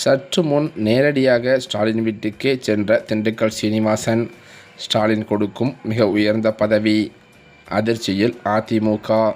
சற்று முன் நேரடியாக ஸ்டாலின் வீட்டுக்கே சென்ற திண்டுக்கல் சீனிவாசன் ஸ்டாலின் கொடுக்கும் மிக உயர்ந்த பதவி. அதிர்ச்சியில் அதிமுக.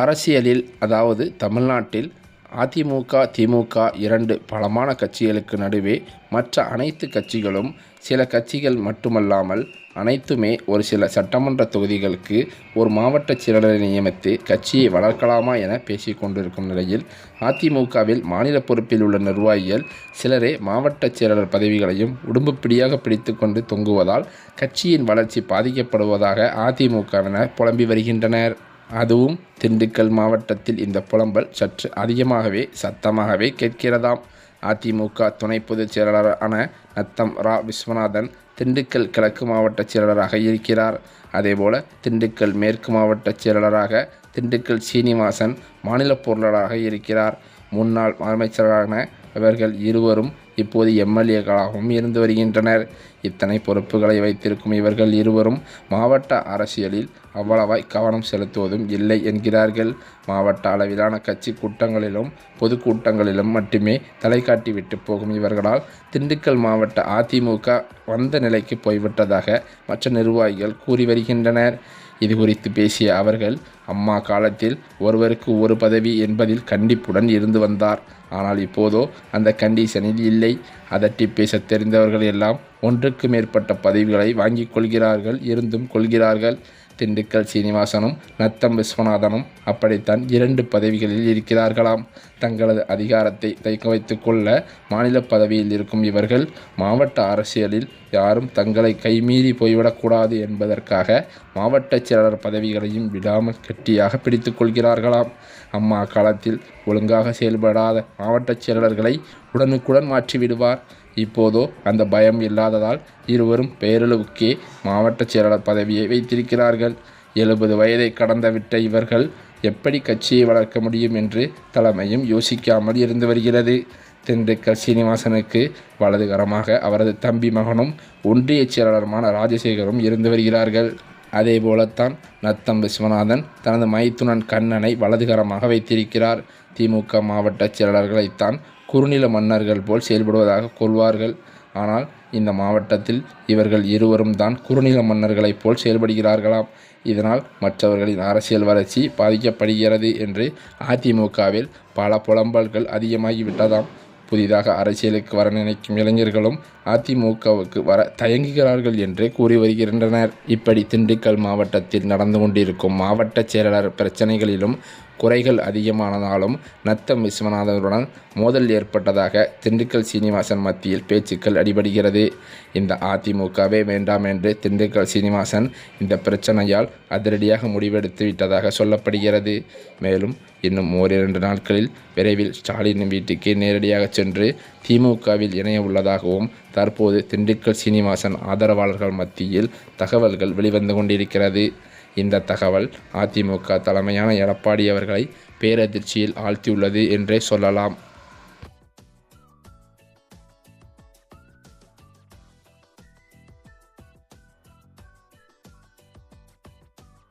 அரசியலில் அதாவது தமிழ்நாட்டில் அதிமுக திமுக இரண்டு பலமான கட்சிகளுக்கு நடுவே மற்ற அனைத்து கட்சிகளும் சில கட்சிகள் மட்டுமல்லாமல் அனைத்துமே ஒரு சில சட்டமன்ற தொகுதிகளுக்கு ஒரு மாவட்ட செயலரை நியமித்து கட்சியை வளர்க்கலாமா என பேசிக்கொண்டிருக்கும் நிலையில் அதிமுகவில் மாநில பொறுப்பில் உள்ள நிர்வாகிகள் சிலரே மாவட்ட செயலாளர் பதவிகளையும் உடும்புப்பிடியாக பிடித்து கொண்டு தொங்குவதால் கட்சியின் வளர்ச்சி பாதிக்கப்படுவதாக அதிமுகவினர் புலம்பி வருகின்றனர். அதுவும் திண்டுக்கல் மாவட்டத்தில் இந்த புலம்பல் சற்று அதிகமாகவே சத்தமாகவே கேட்கிறதாம். அதிமுக துணை பொதுச் செயலாளரான நத்தம் ரா. விஸ்வநாதன் திண்டுக்கல் கிழக்கு மாவட்ட செயலாளராக இருக்கிறார். அதேபோல திண்டுக்கல் மேற்கு மாவட்ட செயலாளராக திண்டுக்கல் சீனிவாசன் மாநில பொருளாளராக இருக்கிறார். முன்னாள் அமைச்சரான இவர்கள் இருவரும் இப்போது எம்எல்ஏக்களாகவும் இருந்து வருகின்றனர். இத்தனை பொறுப்புகளை வைத்திருக்கும் இவர்கள் இருவரும் மாவட்ட அரசியலில் அவ்வளவாய் கவனம் செலுத்துவதும் இல்லை என்கிறார்கள். மாவட்ட அளவிலான கட்சி கூட்டங்களிலும் பொதுக்கூட்டங்களிலும் மட்டுமே தலை காட்டி விட்டு போகும் இவர்களால் திண்டுக்கல் மாவட்ட அதிமுக வந்த நிலைக்கு போய்விட்டதாக மற்ற நிர்வாகிகள் கூறி வருகின்றனர். இது குறித்து பேசிய அவர்கள் அம்மா காலத்தில் ஒருவருக்கு ஒரு பதவி என்பதில் கண்டிப்புடன் இருந்து வந்தார். ஆனால் இப்போதோ அந்த கண்டிஷனில் இல்லை. அதட்டி பேச தெரிந்தவர்கள் எல்லாம் ஒன்றுக்கு மேற்பட்ட பதவிகளை வாங்கிக் கொள்கிறார்கள் இருந்தும் கொள்கிறார்கள். திண்டுக்கல் சீனிவாசனும் நத்தம் விஸ்வநாதனும் அப்படித்தான் இரண்டு பதவிகளில் இருக்கிறார்களாம். தங்களது அதிகாரத்தை தைக்க வைத்து கொள்ள மாநில பதவியில் இருக்கும் இவர்கள் மாவட்ட அரசியலில் யாரும் தங்களை கைமீறி போய்விடக்கூடாது என்பதற்காக மாவட்ட செயலாளர் பதவிகளையும் விடாமல் கெட்டியாக பிடித்து கொள்கிறார்களாம். அம்மா காலத்தில் ஒழுங்காக செயல்படாத மாவட்ட செயலாளர்களை உடனுக்குடன் மாற்றிவிடுவார். இப்போதோ அந்த பயம் இல்லாததால் இருவரும் பேரளவுக்கே மாவட்ட செயலாளர் பதவியை வைத்திருக்கிறார்கள். எழுபது வயதை கடந்துவிட்ட இவர்கள் எப்படி கட்சியை வளர்க்க முடியும் என்று தலைமையும் யோசிக்காமல் இருந்து வருகிறது. திண்டுக்கல் சீனிவாசனுக்கு வலதுகரமாக அவரது தம்பி மகனும் ஒன்றிய செயலாளருமான ராஜசேகரும் இருந்து வருகிறார்கள். அதே போலத்தான் நத்தம் விஸ்வநாதன் தனது மைத்துனன் கண்ணனை வலதுகரமாக வைத்திருக்கிறார். திமுக மாவட்ட செயலாளர்களைத்தான் குறுநில மன்னர்கள் போல் செயல்படுவதாக கொள்வார்கள். ஆனால் இந்த மாவட்டத்தில் இவர்கள் இருவரும் தான் குறுநில மன்னர்களைப் போல் செயல்படுகிறார்களாம். இதனால் மற்றவர்களின் அரசியல் வளர்ச்சி பாதிக்கப்படுகிறது என்று அதிமுகவில் பல புலம்பல்கள் அதிகமாகிவிட்டதாம். புதிதாக அரசியலுக்கு வர நினைக்கும் இளைஞர்களும் அதிமுகவுக்கு வர தயங்குகிறார்கள் என்றே கூறி வருகின்றனர். இப்படி திண்டுக்கல் மாவட்டத்தில் நடந்து கொண்டிருக்கும் மாவட்ட செயலாளர் பிரச்சனைகளிலும் குறைகள் அதிகமானதாலும் நத்தம் விஸ்வநாதனுடன் மோதல் ஏற்பட்டதாக திண்டுக்கல் சீனிவாசன் மத்தியில் பேச்சுக்கள் அடிபடுகிறது. இந்த அதிமுகவே வேண்டாம் என்று திண்டுக்கல் சீனிவாசன் இந்த பிரச்சனையால் அதிரடியாக முடிவெடுத்து விட்டதாக சொல்லப்படுகிறது. மேலும் இன்னும் ஓரிரண்டு நாட்களில் விரைவில் ஸ்டாலின் வீட்டுக்கு நேரடியாக சென்று திமுகவில் இணைய உள்ளதாகவும் தற்போது திண்டுக்கல் சீனிவாசன் ஆதரவாளர்கள் மத்தியில் தகவல்கள் வெளிவந்து கொண்டிருக்கிறது. இந்த தகவல் அதிமுக தலைமையான எடப்பாடி அவர்களை பேரதிர்ச்சியில் ஆழ்த்தியுள்ளது என்றே சொல்லலாம்.